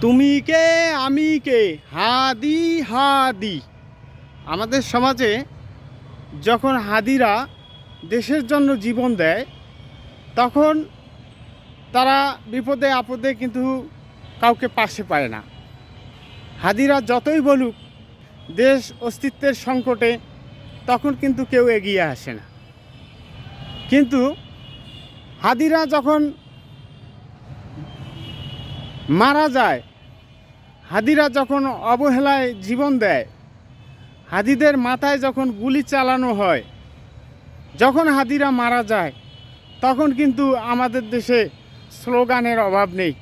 তুমি কে, আমি কে? হাদি হাদি। আমাদের সমাজে যখন হাদিরা দেশের জন্য জীবন দেয়, তখন তারা বিপদে আপদে কিন্তু কাউকে পাশে পায় না। হাদিরা যতই বলুক, দেশ অস্তিত্বের সংকটে তখন কিন্তু কেউ এগিয়ে আসে না। কিন্তু হাদিরা যখন মারা যায় হাদিরা যখন অবহেলায় জীবন দেয়, হাদিদের মাথায় যখন গুলি চালানো হয়, যখন হাদিরা মারা যায়, তখন কিন্তু আমাদের দেশে স্লোগানের অভাব নেই।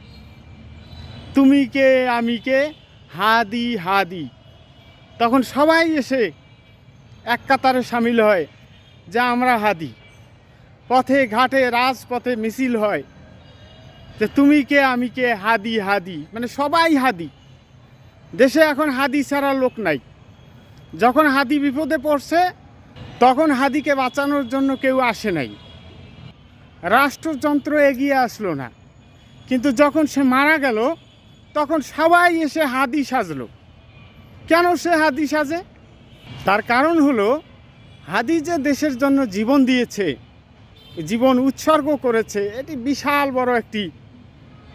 তুমি কে, আমি কে? হাদি হাদি। তখন সবাই এসে এক কাতারে সামিল হয় যা আমরা হাদি। পথে, ঘাটে, রাজপথে মিছিল হয় যে, তুমি কে, আমি কে? হাদি হাদি। মানে সবাই হাদি। দেশে এখন হাদি ছাড়া লোক নাই। যখন হাদি বিপদে পড়ছে, তখন হাদিকে বাঁচানোর জন্য কেউ আসে নাই। রাষ্ট্রযন্ত্র এগিয়ে আসলো না। কিন্তু যখন সে মারা গেল, তখন সবাই এসে হাদি সাজলো। কেন সে হাদি সাজে? তার কারণ হলো, হাদি যে দেশের জন্য জীবন দিয়েছে, জীবন উৎসর্গ করেছে, এটি বিশাল বড় একটি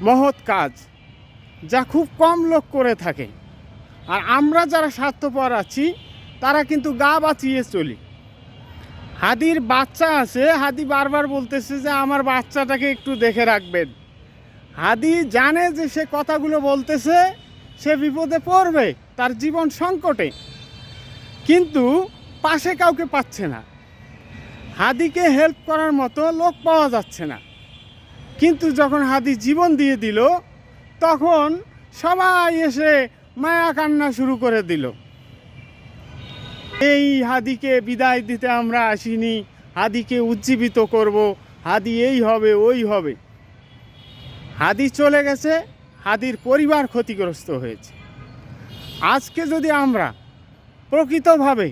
মহৎ কাজ, যা খুব কম লোক করে থাকে। আর আমরা যারা স্বার্থপর আছি, তারা কিন্তু গা বাঁচিয়ে চলি। হাদির বাচ্চা আছে, হাদি বারবার বলতেছে যে আমার বাচ্চাটাকে একটু দেখে রাখবেন। হাদি জানে যে সে কথাগুলো বলতেছে, সে বিপদে পড়বে, তার জীবন সংকটে। কিন্তু পাশে কাউকে পাচ্ছে না। হাদিকে হেল্প করার মতো লোক পাওয়া যাচ্ছে না। কিন্তু যখন হাদি জীবন দিয়ে দিল, তখন সবাই এসে মায়া কান্না শুরু করে দিল। এই হাদিকে বিদায় দিতে আমরা আসিনি, হাদিকে উজ্জীবিত করব, হাদি এই হবে, ওই হবে। হাদি চলে গেছে, হাদির পরিবার ক্ষতিগ্রস্ত হয়েছে। আজকে যদি আমরা প্রকৃতভাবে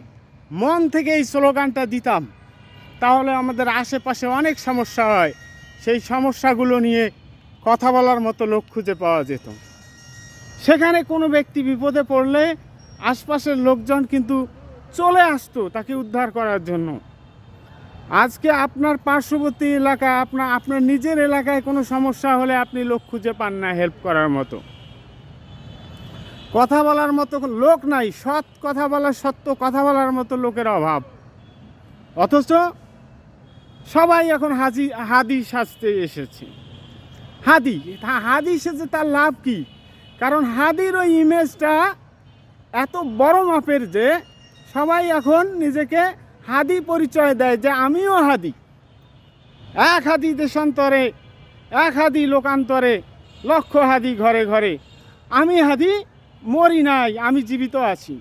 মন থেকে এই স্লোগানটা দিতাম, তাহলে আমাদের আশেপাশে অনেক সমস্যা হয়। সেই সমস্যাগুলো নিয়ে কথা বলার মতো লোক খুঁজে পাওয়া যেত। সেখানে কোনো ব্যক্তি বিপদে পড়লে আশপাশের লোকজন কিন্তু চলে আসতো তাকে উদ্ধার করার জন্য। আজকে আপনার পার্শ্ববর্তী এলাকায় আপনার আপনার নিজের এলাকায় কোনো সমস্যা হলে আপনি লোক খুঁজে পান না হেল্প করার মতো। কথা বলার মতো লোক নাই, সৎ কথা বলার সত্য কথা বলার মতো লোকের অভাব। অথচ সবাই এখন হাজি, হাদি সাজতে এসেছে। হাদি হাদি সেজে তার লাভ কি? কারণ হাদির ওই ইমেজটা এত বড় মাপের যে সবাই এখন নিজেকে হাদি পরিচয় দেয় যে আমিও হাদি। এক হাদি দেশান্তরে, এক হাদি লোকান্তরে, লক্ষ হাদি ঘরে ঘরে। আমি হাদি, মরি নাই, আমি জীবিত আছি।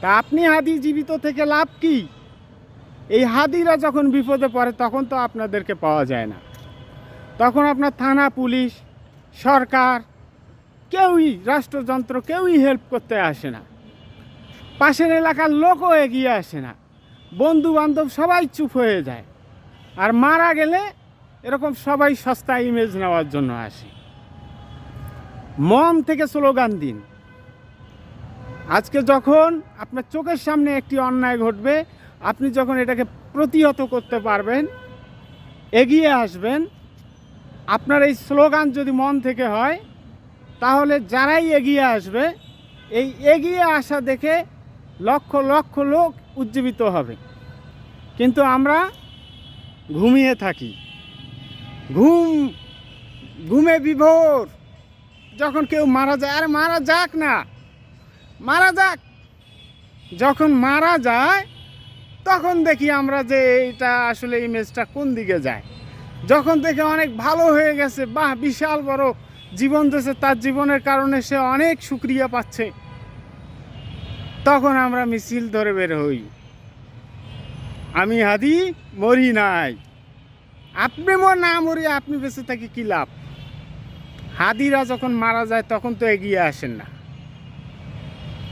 তা আপনি হাদি জীবিত থেকে লাভ কি? এই হাদিরা যখন বিপদে পড়ে, তখন তো আপনাদেরকে পাওয়া যায় না। তখন আপনার থানা পুলিশ, সরকার কেউই রাষ্ট্রযন্ত্র কেউই হেল্প করতে আসে না। পাশের এলাকার লোকও এগিয়ে আসে না। বন্ধু বান্ধব সবাই চুপ হয়ে যায়। আর মারা গেলে এরকম সবাই সস্তা ইমেজ নেওয়ার জন্য আসে। মন থেকে স্লোগান দিন। আজকে যখন আপনার চোখের সামনে একটি অন্যায় ঘটবে, আপনি যখন এটাকে প্রতিহত করতে পারবেন, এগিয়ে আসবেন, আপনার এই স্লোগান যদি মন থেকে হয় তাহলে যারাই এগিয়ে আসবে, এই এগিয়ে আসা দেখে লক্ষ লক্ষ লোক উজ্জীবিত হবে। কিন্তু আমরা ঘুমিয়ে থাকি। ঘুম, ঘুমে বিভোর। যখন কেউ মারা যায়, আর মারা যাক না, মারা যাক। যখন মারা যায়, তখন দেখি আমরা যে এটা আসলে ইমেজটা কোন দিকে যায়। যখন দেখে অনেক ভালো হয়ে গেছে, বাহ, বিশাল বড় জীবন দিয়েছে, তার জীবনের কারণে সে অনেক সুক্রিয়া পাচ্ছে। তখন আমরা মিছিল ধরে বের হই। আমি হাদি, মরি নাই। আপনি মর, না মরি, আপনি বেঁচে থাকি কী লাভ? হাদিরা যখন মারা যায়, তখন তো এগিয়ে আসেন না।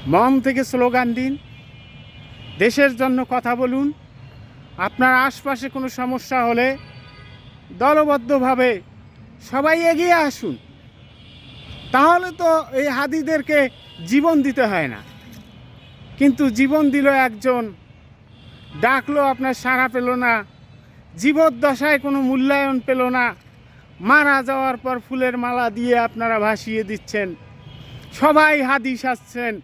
মন থেকে স্লোগান দিন। দেশের জন্য কথা বলুন। আপনার আশপাশে কোনো সমস্যা হলে দলবদ্ধভাবে সবাই এগিয়ে আসুন। তাহলে তো এই হাদিদেরকে জীবন দিতে হয় না। কিন্তু জীবন দিল একজন, ডাকলো আপনার সাড়া পেল না, জীবদ্দশায় কোনো মূল্যায়ন পেল না, মারা যাওয়ার পর ফুলের মালা দিয়ে আপনারা ভাসিয়ে দিচ্ছেন, সবাই হাদি সাজছেন,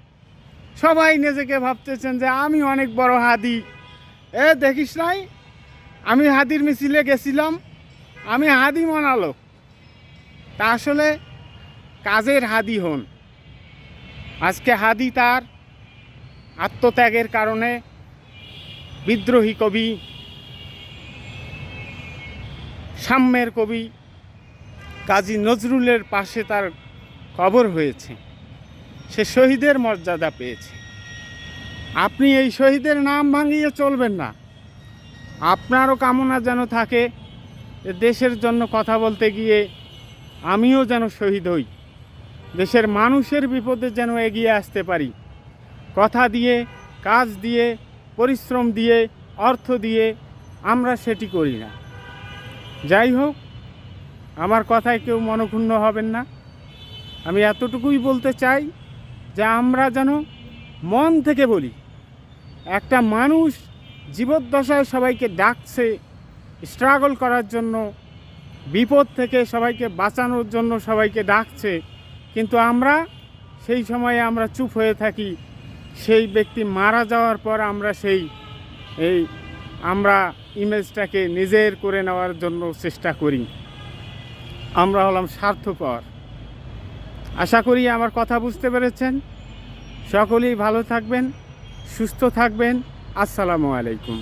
সবাই নিজেকে ভাবতেছেন যে আমি অনেক বড় হাদি। এ, দেখিস নাই? আমি হাদির মিছিলে গেছিলাম, আমি হাদি মনালো তা আসলে কাজের হাদি হন। আজকে হাদি তার আত্মত্যাগের কারণে বিদ্রোহী কবি, সাম্যের কবি কাজী নজরুলের পাশে তার কবর হয়েছে। সে শহীদের মর্যাদা পেয়েছে। আপনি এই শহীদের নাম ভাঙিয়ে চলবেন না। আপনারও কামনা যেন থাকে দেশের জন্য কথা বলতে গিয়ে আমিও যেন শহীদ হই। দেশের মানুষের বিপদে যেন এগিয়ে আসতে পারি। কথা দিয়ে, কাজ দিয়ে, পরিশ্রম দিয়ে, অর্থ দিয়ে আমরা সেটি করি না। যাই হোক, আমার কথায় কেউ মনক্ষুণ্ণ হবেন না। আমি এতটুকুই বলতে চাই যে আমরা যেন মন থেকে বলি, একটা মানুষ জীবদ্দশায় সবাইকে ডাকছে স্ট্রাগল করার জন্য, বিপদ থেকে সবাইকে বাঁচানোর জন্য সবাইকে ডাকছে। কিন্তু আমরা সেই সময়ে আমরা চুপ হয়ে থাকি। সেই ব্যক্তি মারা যাওয়ার পর আমরা সেই, এই আমরা ইমেজটাকে নিজের করে নেওয়ার জন্য চেষ্টা করি। আমরা হলাম স্বার্থপর। আশা করি আমার কথা বুঝতে পেরেছেন। সকলেই ভালো থাকবেন, সুস্থ থাকবেন। আসসালামু আলাইকুম।